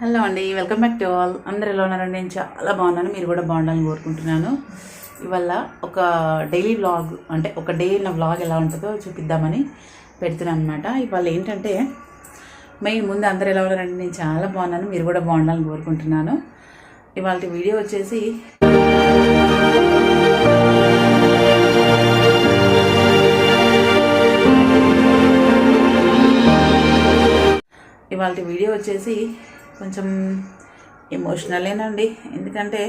Hello అండి welcome back to all. అందరు ఎలా ఉన్నారండి? నేను చాలా బాగున్నాను. మీరు కూడా బాగుండాలని కోరుకుంటున్నాను. ఇవాళ ఒక డైలీ వ్లాగ్ అంటే ఒక డే నా వ్లాగ్ ఎలా ఉంటుందో చూపిద్దామని పెడుతున్నాను అనమాట ఇవాళ ఏంటంటే మెయిన్ ముందు అందరు ఎలా ఉన్నారండి? నేను చాలా బాగున్నాను. మీరు కూడా బాగుండాలని కోరుకుంటున్నాను. ఇవాళ వీడియో వచ్చేసి ఇవాళ వీడియో వచ్చేసి కొంచెం ఎమోషనలేనండి ఎందుకంటే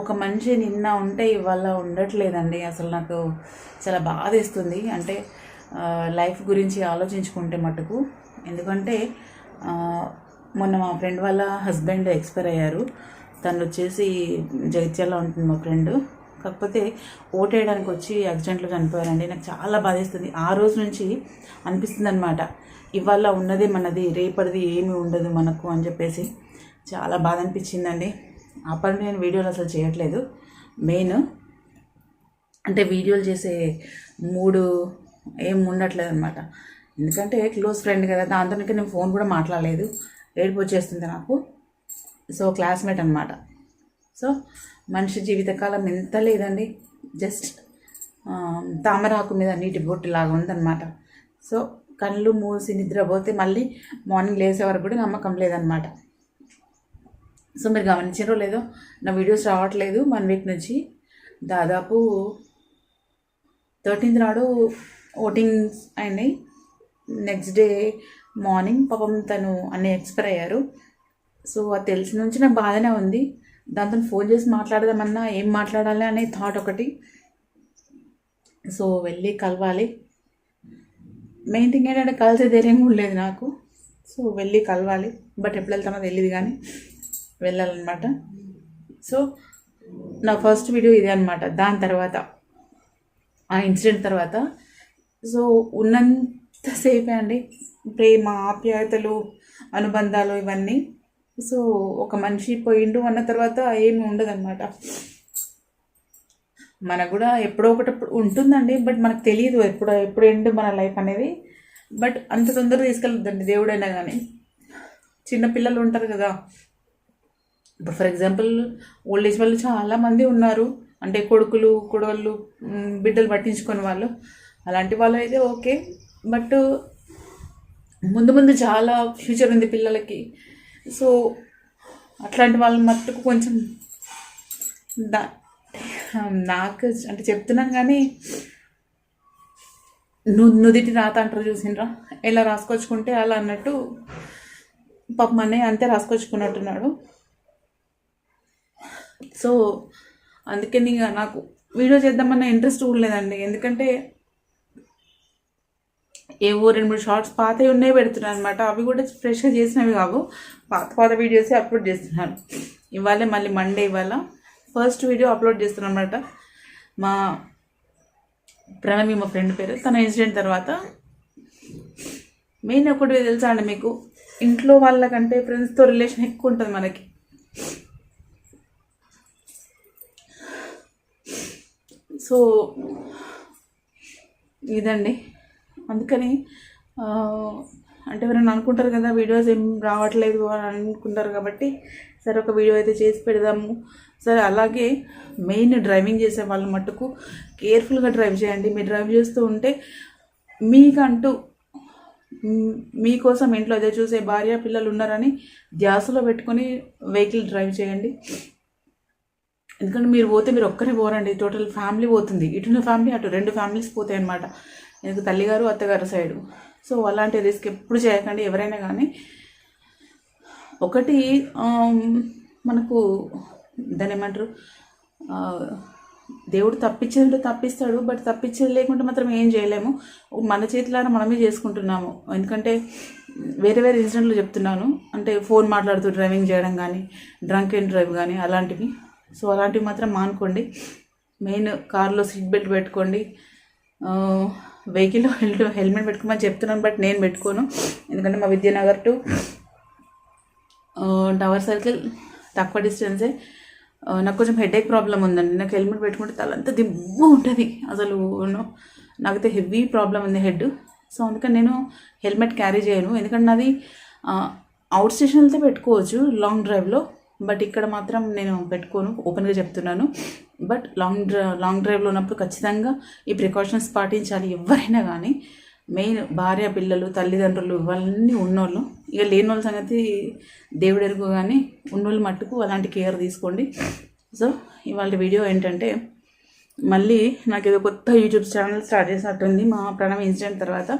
ఒక మనిషి నిన్న ఉంటే ఇవాళ ఉండట్లేదండి. అసలు నాకు చాలా బాధేస్తుంది. అంటే లైఫ్ గురించి ఆలోచించుకుంటే మటుకు. ఎందుకంటే మొన్న మా ఫ్రెండ్ వాళ్ళ హస్బెండ్ ఎక్స్పైర్ అయ్యారు. తను వచ్చేసి జగిత్యాల ఉంటుంది మా ఫ్రెండ్. కాకపోతే ఓటేయడానికి వచ్చి యాక్సిడెంట్లో చనిపోయారండి. నాకు చాలా బాధేస్తుంది. ఆ రోజు నుంచి అనిపిస్తుంది అనమాట ఇవాళ ఉన్నదే మనది రేపటిది ఏమీ ఉండదు మనకు అని చెప్పేసి చాలా బాధ అనిపించిందండి. ఆ పని నేను వీడియోలు అసలు చేయట్లేదు. మెయిన్ అంటే వీడియోలు చేసే మూడు ఏం ఉండట్లేదు అనమాట ఎందుకంటే క్లోజ్ ఫ్రెండ్ కదా దాంతో నేను ఫోన్ కూడా మాట్లాడలేదు. ఏడుపు వచ్చేస్తుంది నాకు. సో క్లాస్మేట్ అనమాట సో మనిషి జీవితకాలం ఎంత లేదండి. జస్ట్ తామరాకు మీద నీటి బొట్టులాగా ఉందన్నమాట. సో కళ్ళు మూసి నిద్రపోతే మళ్ళీ మార్నింగ్ లేసే వరకు కూడా నమ్మకం లేదనమాట సో మీరు గమనించారో లేదో నా వీడియోస్ రావట్లేదు వన్ వీక్ నుంచి. దాదాపు థర్టీన్త్ నాడు ఓటింగ్స్ అయినాయి. నెక్స్ట్ డే మార్నింగ్ పాపం తను అన్నీ ఎక్స్పైర్ అయ్యారు. సో అది తెలిసిన నుంచి నాకు బాధనే ఉంది. దాంతో ఫోన్ చేసి మాట్లాడదామన్నా ఏం మాట్లాడాలి అనే థాట్ ఒకటి. సో వెళ్ళి కలవాలి. మెయిన్ థింగ్ ఏంటంటే కలిసే ధైర్యం కూడా లేదు నాకు. సో వెళ్ళి కలవాలి. బట్ ఎప్పుడు వెళ్తానో తెలియదు కానీ వెళ్ళాలన్నమాట. సో నా ఫస్ట్ వీడియో ఇదే అనమాట దాని తర్వాత ఆ ఇన్సిడెంట్ తర్వాత. సో ఉన్నంతసేపే అండి. ప్రేమ ఆప్యాయతలు అనుబంధాలు ఇవన్నీ. సో ఒక మనిషి పోయిండు అన్న తర్వాత ఏమి ఉండదన్నమాట. మనకు కూడా ఎప్పుడో ఒకటి ఉంటుందండి బట్ మనకు తెలియదు ఎప్పుడు ఎప్పుడు ఎండ్ మన లైఫ్ అనేది. బట్ అంత తొందరగా తీసుకెళ్ళద్దండి దేవుడైనా కానీ చిన్న పిల్లలు ఉంటారు కదా. ఇప్పుడు ఫర్ ఎగ్జాంపుల్ ఓల్డ్ ఏజ్ వాళ్ళు చాలామంది ఉన్నారు. అంటే కొడుకులు కొడవళ్ళు బిడ్డలు పట్టించుకునే వాళ్ళు. అలాంటి వాళ్ళు అయితే ఓకే. బట్ ముందు ముందు చాలా ఫ్యూచర్ ఉంది పిల్లలకి. సో అట్లాంటి వాళ్ళ మట్టుకు కొంచెం దా నాకు అంటే చెప్తున్నాం కానీ ను నుదిటి రాత అంటారు చూసినరా ఎలా రాసుకొచ్చుకుంటే అలా అన్నట్టు పాపం అన్నయ్య అంతే రాసుకొచ్చుకున్నట్టున్నాడు. సో అందుకని ఇక నాకు వీడియో చేద్దామన్న ఇంట్రెస్ట్ కూడా లేదండి. ఎందుకంటే ఏవో రెండు మూడు షార్ట్స్ పాతవి ఉన్నాయి పెడుతున్నాను అనమాట అవి కూడా ఫ్రెష్గా చేసినవి కావు. పాత పాత వీడియోసే అప్లోడ్ చేస్తున్నాను. ఇవాళ మళ్ళీ మండే ఇవాళ. ఫస్ట్ వీడియో అప్లోడ్ చేస్తున్నాను అనమాట మా ప్రణవి మా ఫ్రెండ్ పేరు. తన ఇన్సిడెంట్ తర్వాత మెయిన్ ఒకటి తెలుసా అండి మీకు? ఇంట్లో వాళ్ళకంటే ఫ్రెండ్స్తో రిలేషన్ ఎక్కువ ఉంటుంది మనకి. సో ఇదండి. అందుకని అంటే ఎవరైనా అనుకుంటారు కదా వీడియోస్ ఏం రావట్లేదు అని అనుకుంటారు కాబట్టి సరే ఒక వీడియో అయితే చేసి పెడదాము. సరే అలాగే మెయిన్ డ్రైవింగ్ చేసే వాళ్ళ మట్టుకు కేర్ఫుల్గా డ్రైవ్ చేయండి. మీరు డ్రైవ్ చేస్తూ ఉంటే మీకంటూ మీకోసం ఇంట్లో ఎదురు చూసే భార్య పిల్లలు ఉన్నారని ధ్యాసలో పెట్టుకొని వెహికల్ డ్రైవ్ చేయండి. ఎందుకంటే మీరు పోతే మీరు ఒక్కరే పోరండి. టోటల్ ఫ్యామిలీ పోతుంది. ఇటున్న ఫ్యామిలీ అటు రెండు ఫ్యామిలీస్ పోతాయి అనమాట ఎందుకు? తల్లిగారు అత్తగారు సైడు. సో అలాంటి రిస్క్ ఎప్పుడు చేయకండి. ఎవరైనా కానీ ఒకటి మనకు దాని ఏమంటారు? దేవుడు తప్పించేది తప్పిస్తాడు బట్ తప్పించేది లేకుంటే మాత్రం ఏం చేయలేము. మన చేతిలో మనమే చేసుకుంటున్నాము. ఎందుకంటే వేరే వేరే ఇన్సిడెంట్లు చెప్తున్నాను. అంటే ఫోన్ మాట్లాడుతూ డ్రైవింగ్ చేయడం కానీ డ్రంక్ అండ్ డ్రైవ్ కానీ అలాంటివి. సో అలాంటివి మాత్రం మానుకోండి. మెయిన్ కార్లో సీట్ బెల్ట్ పెట్టుకోండి. వెహికల్లో హెల్ హెల్మెట్ పెట్టుకోమని చెప్తున్నాను బట్ నేను పెట్టుకోను. ఎందుకంటే మా విద్యానగర్ టు టవర్ సర్కిల్ తక్కువ డిస్టెన్సే. నాకు కొంచెం హెడేక్ ప్రాబ్లం ఉందండి. నాకు హెల్మెట్ పెట్టుకుంటే తలంతా దిమ్ము ఉంటుంది. అసలు నాకైతే హెవీ ప్రాబ్లం ఉంది హెడ్ సో అందుకని నేను హెల్మెట్ క్యారీ చేయను. ఎందుకంటే నాది అవుట్ స్టేషన్ వెళ్తే పెట్టుకోవచ్చు లాంగ్ డ్రైవ్లో బట్ ఇక్కడ మాత్రం నేను పెట్టుకోను. ఓపెన్గా చెప్తున్నాను. బట్ లాంగ్ డ్రైవ్ లాంగ్ డ్రైవ్లో ఉన్నప్పుడు ఖచ్చితంగా ఈ ప్రికాషన్స్ పాటించాలి ఎవరైనా కానీ మెయిన్ భార్య పిల్లలు తల్లిదండ్రులు ఇవన్నీ ఉన్నోళ్ళు. ఇక లేని వాళ్ళ సంగతి దేవుడు ఎరుగు కానీ ఉన్నోళ్ళు మట్టుకు అలాంటి కేర్ తీసుకోండి. సో ఇవాళ వీడియో ఏంటంటే మళ్ళీ నాకు ఏదో కొత్త యూట్యూబ్ ఛానల్ స్టార్ట్ చేసినట్టుంది. మా ప్రణవ్ ఇన్సిడెంట్ తర్వాత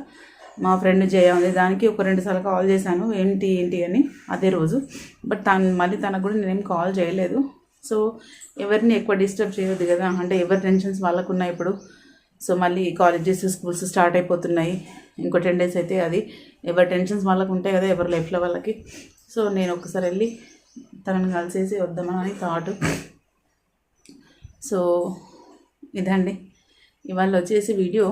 మా ఫ్రెండ్ జయ ఉంది. దానికి ఒక రెండు సార్లు కాల్ చేశాను. ఏంటి ఏంటి అని అదే రోజు. బట్ తను మళ్ళీ తనకు కూడా నేనేం కాల్ చేయలేదు. సో ఎవరిని ఎక్కువ డిస్టర్బ్ చేయొద్దు కదా. అంటే ఎవరి టెన్షన్స్ వాళ్ళకున్నాయి ఇప్పుడు. సో మళ్ళీ కాలేజెస్ స్కూల్స్ స్టార్ట్ అయిపోతున్నాయి. ఇంకో టెన్ డేస్ అయితే అది. ఎవరి టెన్షన్స్ వాళ్ళకు ఉంటాయి కదా ఎవరి లైఫ్లో వాళ్ళకి. సో నేను ఒకసారి వెళ్ళి తనని కలిసేసి వద్దామని థాట్ సో ఇదండి. ఇవాళ వచ్చేసి video.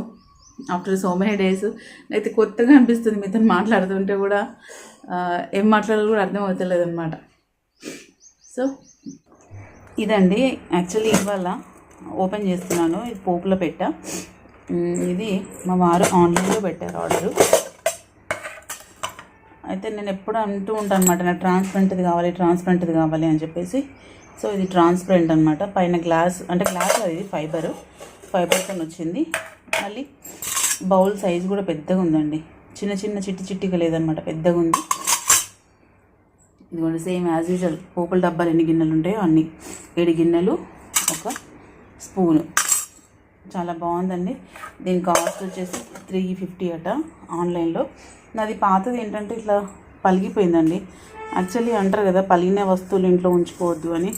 After so many days అయితే కొత్తగా అనిపిస్తుంది మీతో మాట్లాడుతుంటే కూడా. ఏం మాట్లాడాలో కూడా అర్థం అవుతలేదు అనమాట సో ఇదండి యాక్చువల్లీ ఇవాళ ఓపెన్ చేస్తున్నాను ఇది పోపులో పెట్ట. ఇది మా వారు ఆన్లైన్లో పెట్టారు ఆర్డరు. అయితే నేను ఎప్పుడు అంటూ ఉంటాను అనమాట నాకు ట్రాన్స్పరెంట్ది కావాలి ట్రాన్స్పరెంట్ది కావాలి అని చెప్పేసి. సో ఇది ట్రాన్స్పరెంట్ అనమాట పైన గ్లాస్ అంటే గ్లాస్ అది ఫైబర్ ఫైబర్తో వచ్చింది. మళ్ళీ బౌల్ సైజ్ కూడా పెద్దగా ఉందండి. చిన్న చిన్న చిట్టి చిట్టిగా లేదనమాట పెద్దగా ఉంది. ఇదిగోండి సేమ్ యాజ్ యూజువల్ పోపుల డబ్బాలు ఎన్ని గిన్నెలు ఉంటాయో అన్ని. ఏడు గిన్నెలు ఒక స్పూను. చాలా బాగుందండి. దీని కాస్ట్ వచ్చేసి త్రీ ఫిఫ్టీ అట ఆన్లైన్లో. నాది పాతది ఏంటంటే ఇట్లా పలిగిపోయిందండి. యాక్చువల్లీ అంటారు కదా పలిగిన వస్తువులు ఇంట్లో ఉంచుకోవద్దు అని.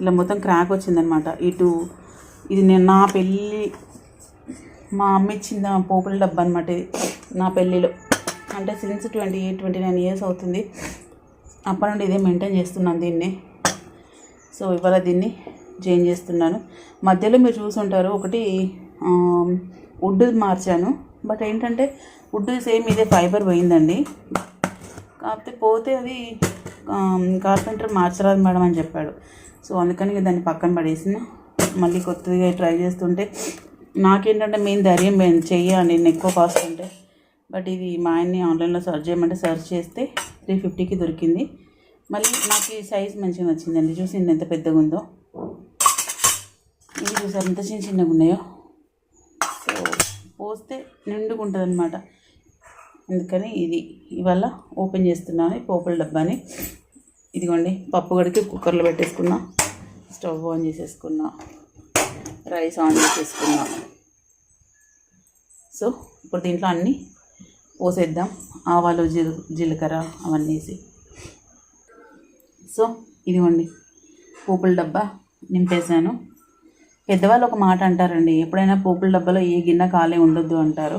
ఇలా మొత్తం క్రాక్ వచ్చిందనమాట ఇటు ఇది నేను నా పెళ్ళి మా అమ్మ ఇచ్చిన పోపుల డబ్బా అనమాట ఇది. నా పెళ్ళిలో. అంటే since twenty eight twenty nine years అవుతుంది. అప్పటి నుండి ఇదే మెయింటైన్ చేస్తున్నాను దీన్ని. సో ఇవాళ దీన్ని చేంజ్ చేస్తున్నాను. మధ్యలో మీరు చూసుంటారు ఒకటి వుడ్ మార్చాను. బట్ ఏంటంటే వుడ్ సేమ్ ఇదే ఫైబర్ పోయిందండి. కాకపోతే పోతే అది కార్పెంటర్ మార్చరాదు మేడం అని చెప్పాడు. సో అందుకని దాన్ని పక్కన పడేసిన. మళ్ళీ కొత్తగా ట్రై చేస్తుంటే నాకేంటంటే మెయిన్ ధైర్యం పోయింది చెయ్యాలి నేను ఎక్కువ కాస్ట్ ఉంటే. బట్ ఇది మా ఆయన్ని ఆన్లైన్లో సర్చ్ చేయమంటే సర్చ్ చేస్తే త్రీ ఫిఫ్టీకి దొరికింది. మళ్ళీ నాకు ఈ సైజ్ మంచిగా వచ్చిందండి చూసింది ఎంత పెద్దగా ఉందో ఇవి చూసారు ఎంత చిన్న చిన్నగా ఉన్నాయో. సో పోస్తే నిండుగా ఉంటుంది అనమాట అందుకని ఇది ఇవాళ ఓపెన్ చేస్తున్నాను పోపుల డబ్బాని. ఇదిగోండి పప్పు గడికి కుక్కర్లో పెట్టేసుకున్నా స్టవ్ ఆన్ చేసేసుకున్నా రైస్ ఆన్ చేసేసుకున్నా. సో ఇప్పుడు దీంట్లో అన్నీ పోసేద్దాం ఆవాలు జీల జీలకర్ర అవన్నీ వేసి. సో ఇదిగోండి పోపుల డబ్బా నింపేశాను. పెద్దవాళ్ళు ఒక మాట అంటారండి ఎప్పుడైనా పోపుల డబ్బాలో ఏ గిన్నె ఖాళీ ఉండొద్దు అంటారు.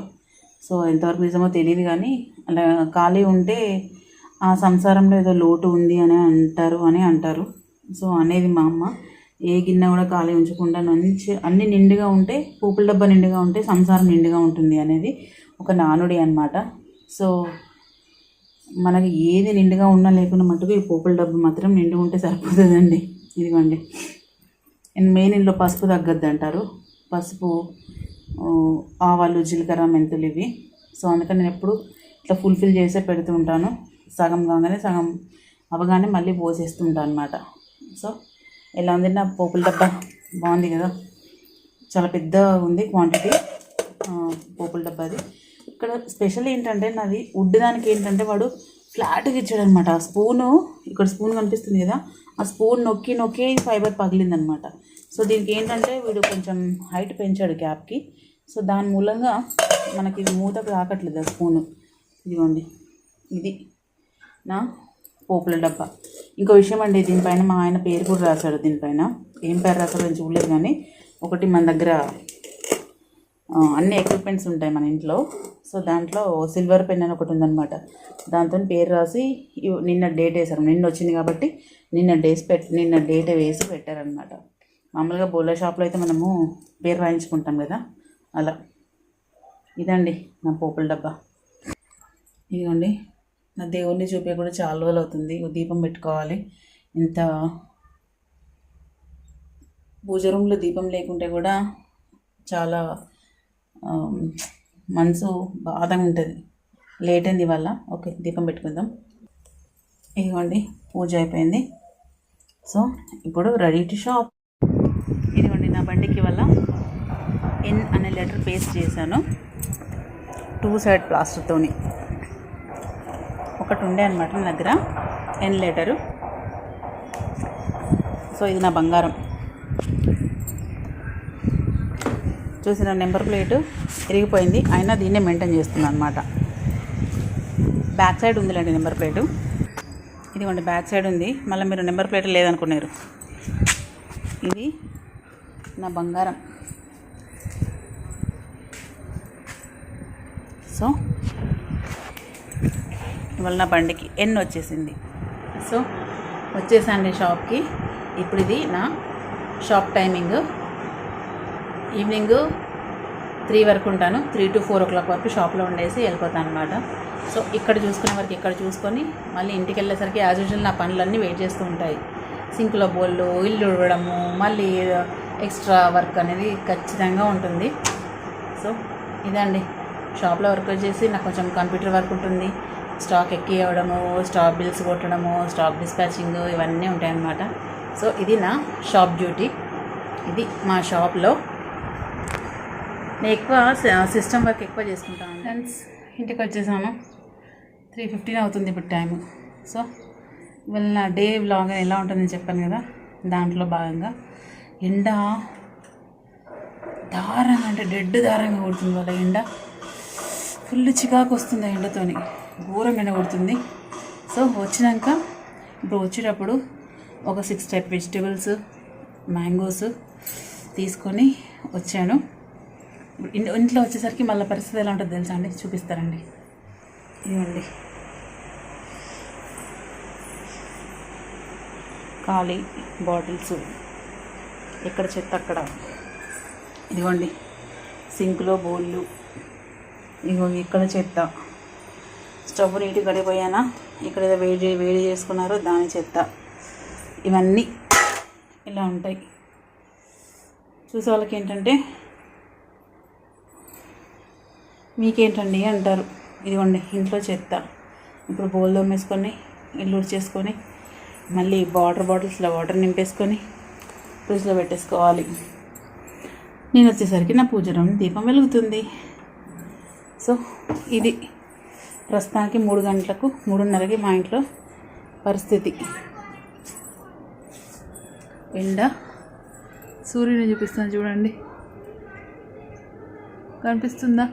సో ఎంతవరకు నిజమో తెలియదు కానీ అలా ఖాళీ ఉంటే ఆ సంసారంలో ఏదో లోటు ఉంది అని అంటారు అని అంటారు. సో అనేది మా అమ్మ. ఏ గిన్నె కూడా ఖాళీ ఉంచకుండా మంచి అన్ని నిండుగా ఉంటే పూపుల డబ్బా నిండుగా ఉంటే సంసారం నిండుగా ఉంటుంది అనేది ఒక నానుడి అన్నమాట. సో మనకి ఏది నిండుగా ఉన్నా లేకుండా మటుకు ఈ పోపుల డబ్బు మాత్రం నిండుగా ఉంటే సరిపోతుందండి. ఇదిగోండి. అండ్ మెయిన్ ఇంట్లో పసుపు తగ్గద్దు అంటారు పసుపు ఆవాలు జీలకర్ర మెంతులు ఇవి. సో అందుకని నేను ఎప్పుడు ఇట్లా ఫుల్ఫిల్ చేసే పెడుతూ ఉంటాను. సగం కాగానే సగం అవగానే మళ్ళీ పోసేస్తుంటాను అనమాట సో ఎలా ఉంది నా పోపుల డబ్బా? బాగుంది కదా? చాలా పెద్దగా ఉంది క్వాంటిటీ పోపుల డబ్బా అది. ఇక్కడ స్పెషల్ ఏంటంటే నాది ఉడ్డు దానికి ఏంటంటే వాడు ఫ్లాట్గా ఇచ్చాడనమాట. ఆ స్పూను ఇక్కడ స్పూన్ కనిపిస్తుంది కదా ఆ స్పూన్ నొక్కి నొక్కి ఫైబర్ పగిలిందనమాట. సో దీనికి ఏంటంటే వీడు కొంచెం హైట్ పెంచాడు క్యాప్కి సో దాని మూలంగా మనకి ఇది మూతకు రాకట్లేదు ఆ స్పూను. ఇదిగోండి ఇది నా పోపుల డబ్బా. ఇంకో విషయం అండి దీనిపైన మా ఆయన పేరు కూడా రాశాడు దీనిపైన. ఏం పేరు రాశాడో నేను చూడలేదు కానీ ఒకటి మన దగ్గర అన్ని ఎక్విప్మెంట్స్ ఉంటాయి మన ఇంట్లో. సో దాంట్లో సిల్వర్ పెన్ అని ఒకటి ఉందన్నమాట. దాంతో పేరు రాసి నిన్న డేట్ వేశారు. నిన్న వచ్చింది కాబట్టి నిన్న డేస్ పెట్ నిన్న డేట్ వేసి పెట్టారనమాట మామూలుగా బోలా షాప్లో అయితే మనము పేరు రాయించుకుంటాం కదా. అలా. ఇదండి నా పోపుల డబ్బా. ఇదిగోండి. నా దేవుణ్ణి చూపే కూడా చాలా రోజులు అవుతుంది. దీపం పెట్టుకోవాలి. ఇంత పూజ రూమ్లో దీపం లేకుంటే కూడా చాలా మనసు బాధగా ఉంటుంది. లేట్ అయింది ఇవాళ. ఓకే దీపం పెట్టుకుందాం. ఇదిగోండి పూజ అయిపోయింది. సో ఇప్పుడు రెడీ టు షాప్ ఇదిగోండి నా బండికి వల్ల ఎన్ అనే లెటర్ పేస్ట్ చేశాను. టూ సైడ్ ప్లాస్టర్తోని ఒకటి ఉండే అనమాట నా దగ్గర. ఎన్ లెటరు సో ఇది నా బంగారం. చూసిన నెంబర్ ప్లేట్ ఇరిగిపోయింది. అయినా దీన్నే మెయింటైన్ చేస్తుంది అనమాట బ్యాక్ సైడ్ ఉందిలేండి నెంబర్ ప్లేటు. ఇదిగోండి బ్యాక్ సైడ్ ఉంది. మళ్ళీ మీరు నెంబర్ ప్లేట్ లేదనుకున్నారు. ఇది నా బంగారం. సో ఇవాళ నా బండికి ఎన్ వచ్చేసింది. సో వచ్చేసాండి షాప్కి. ఇప్పుడు ఇది నా షాప్ టైమింగ్. ఈవినింగ్ త్రీ వరకు ఉంటాను. Three to four o'clock వరకు షాప్లో ఉండేసి వెళ్ళిపోతాను అనమాట సో ఇక్కడ చూసుకునే వరకు ఇక్కడ చూసుకొని మళ్ళీ ఇంటికి వెళ్ళేసరికి యాజ్ యూజువల్ నా పనులన్నీ వెయిట్ చేస్తూ ఉంటాయి. సింక్లో బోళ్ళు ఇల్లు ఉడవడము మళ్ళీ ఎక్స్ట్రా వర్క్ అనేది ఖచ్చితంగా ఉంటుంది. సో ఇదండి. షాప్లో వర్క్ వచ్చేసి నాకు కొంచెం కంప్యూటర్ వర్క్ ఉంటుంది. స్టాక్ ఎక్కివ్వడము స్టాక్ బిల్స్ కొట్టడము స్టాక్ డిస్పాచింగ్ ఇవన్నీ ఉంటాయన్నమాట. సో ఇది నా షాప్ డ్యూటీ ఇది మా షాప్లో నేను ఎక్కువ సిస్టమ్ వర్క్ ఎక్కువ చేసుకుంటాను ఫ్రెండ్స్ ఇంటికి వచ్చేసాను. త్రీ ఫిఫ్టీన్ అవుతుంది ఇప్పుడు టైం సో ఇవాళ నా డే వ్లాగ్ ఎలా ఉంటుందని చెప్పాను కదా దాంట్లో భాగంగా ఎండ దారంగా అంటే డెడ్ దారంగా కొడుతుంది వాళ్ళ ఎండ. ఫుల్ చికాకు వస్తుంది ఆ ఎండతోని. ఘోరంగా ఎండ కొడుతుంది. సో వచ్చినాక ఇప్పుడు వచ్చేటప్పుడు ఒక సిక్స్ టైప్ వెజిటేబుల్స్ మ్యాంగోస్ తీసుకొని వచ్చాను. ఇంట్లో వచ్చేసరికి మళ్ళీ పరిస్థితి ఎలా ఉంటుందో తెలుసా అండి? చూపిస్తారండి. ఇదిగోండి. ఖాళీ బాటిల్స్ ఎక్కడ చెత్త అక్కడ. ఇదిగోండి. సింక్లో బోళ్ళు ఇదిగో ఇక్కడ చెత్త. స్టవ్ నీటి గడిపోయానా ఇక్కడ ఏదో వేడి వేడి చేసుకున్నారో దాని చెత్త. ఇవన్నీ ఇలా ఉంటాయి. చూసే వాళ్ళకి ఏంటంటే మీకేంటండి అంటారు? ఇదిగోండి ఇంట్లో చెత్త. ఇప్పుడు బోల్ దొమ్మేసుకొని ఇల్లు చేసుకొని మళ్ళీ వాటర్ బాటిల్స్లో వాటర్ నింపేసుకొని ఫ్రిడ్జ్లో పెట్టేసుకోవాలి. నేను వచ్చేసరికి నా పూజ రూమ్ దీపం వెలుగుతుంది. సో ఇది ప్రస్తుతానికి మూడు గంటలకు మూడున్నరకి మా ఇంట్లో పరిస్థితి. ఎండ సూర్యుని చూపిస్తాను చూడండి. కనిపిస్తుందా?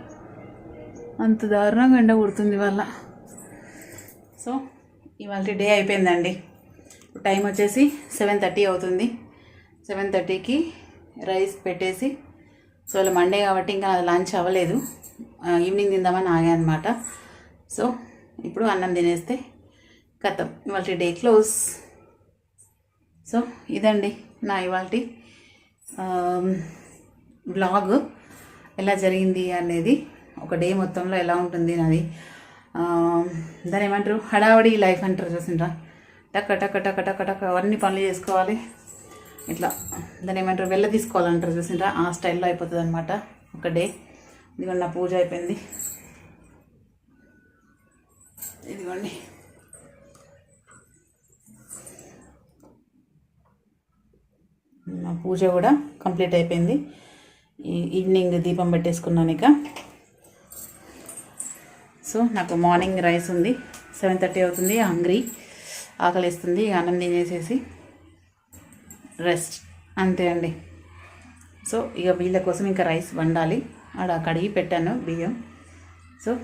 అంత దారుణంగా ఎండ కొడుతుంది ఇవాళ. సో ఇవాళ డే అయిపోయిందండి. టైం వచ్చేసి సెవెన్ థర్టీ అవుతుంది. సెవెన్ థర్టీకి రైస్ పెట్టేసి సో ఇలా మండే కాబట్టి ఇంకా లంచ్ అవ్వలేదు. ఈవినింగ్ తిందామని ఆగా అనమాట సో ఇప్పుడు అన్నం తినేస్తే కథం ఇవాళ డే క్లోజ్. సో ఇదండి నా ఇవాళ బ్లాగ్ ఎలా జరిగింది అనేది ఒక డే మొత్తంలో ఎలా ఉంటుంది నాది. దాని ఏమంటారు? హడావడి లైఫ్ అంటారు చూసిండ్రా. టక్క టక్క టక్క టక్క టక్క అవన్నీ పనులు చేసుకోవాలి. ఇట్లా దాని ఏమంటారు? వెళ్ళ తీసుకోవాలంటారు చూసిండ్రా. ఆ స్టైల్లో అయిపోతుంది అనమాట ఒక డే. ఇదిగోండి నా పూజ అయిపోయింది. ఇదిగోండి. నా పూజ కూడా కంప్లీట్ అయిపోయింది. ఈ ఈవినింగ్ దీపం పెట్టేసుకున్నాను ఇక. సో నాకు మార్నింగ్ రైస్ ఉంది. సెవెన్ థర్టీ అవుతుంది. హంగ్రీ. ఆకలిస్తుంది. అన్నం తినేసేసి రెస్ట్. అంతే అండి. సో ఇక వీళ్ళ కోసం ఇంకా రైస్ వండాలి. ఆడ కడిగి పెట్టాను బియ్యం. సో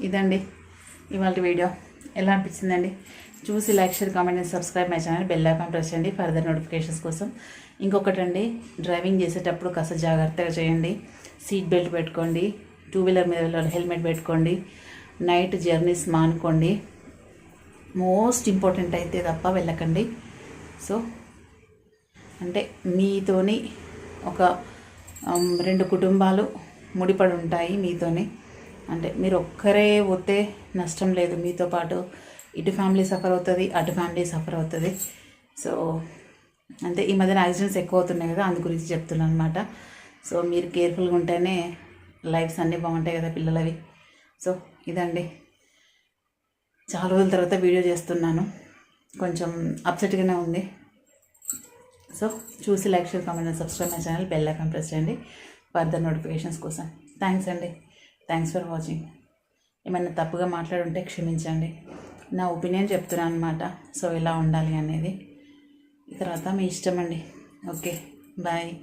ఇదండి ఇవాళ వీడియో. ఎలా అనిపించిందండి? చూసి like share comment and subscribe my channel bell icon press చేయండి ఫర్దర్ నోటిఫికేషన్స్ కోసం. ఇంకొకటండి డ్రైవింగ్ చేసేటప్పుడు కాస్త జాగ్రత్తగా చేయండి. సీట్ బెల్ట్ పెట్టుకోండి. టూ వీలర్ మీద హెల్మెట్ పెట్టుకోండి. నైట్ జర్నీస్ మానుకోండి. మోస్ట్ ఇంపార్టెంట్ అయితే తప్ప వెళ్ళకండి. సో అంటే మీతోని ఒక రెండు కుటుంబాలు ముడిపడి ఉంటాయి మీతోని. అంటే మీరు ఒక్కరే పోతే నష్టం లేదు. మీతో పాటు ఇటు ఫ్యామిలీ సఫర్ అవుతుంది అటు ఫ్యామిలీ సఫర్ అవుతుంది. సో అంటే ఈ మధ్యన యాక్సిడెంట్స్ ఎక్కువ అవుతున్నాయి కదా అందు గురించి చెప్తున్నాను అనమాట సో మీరు కేర్ఫుల్గా ఉంటేనే లైఫ్స్ అన్నీ బాగుంటాయి కదా పిల్లలవి. సో ఇదండి. చాలా రోజుల తర్వాత వీడియో చేస్తున్నాను. కొంచెం అప్సెట్గానే ఉంది. సో చూసి like share comment and subscribe my channel. Bell icon press చేయండి ఫర్దర్ నోటిఫికేషన్స్ కోసం. థ్యాంక్స్ అండి. Thanks for watching. ఏమైనా తప్పుగా మాట్లాడుంటే క్షమించండి. నా ఒపీనియన్ చెప్తున్నాను అనమాట సో ఇలా ఉండాలి అనేది. తర్వాత మీ ఇష్టం అండి. ఓకే. బాయ్.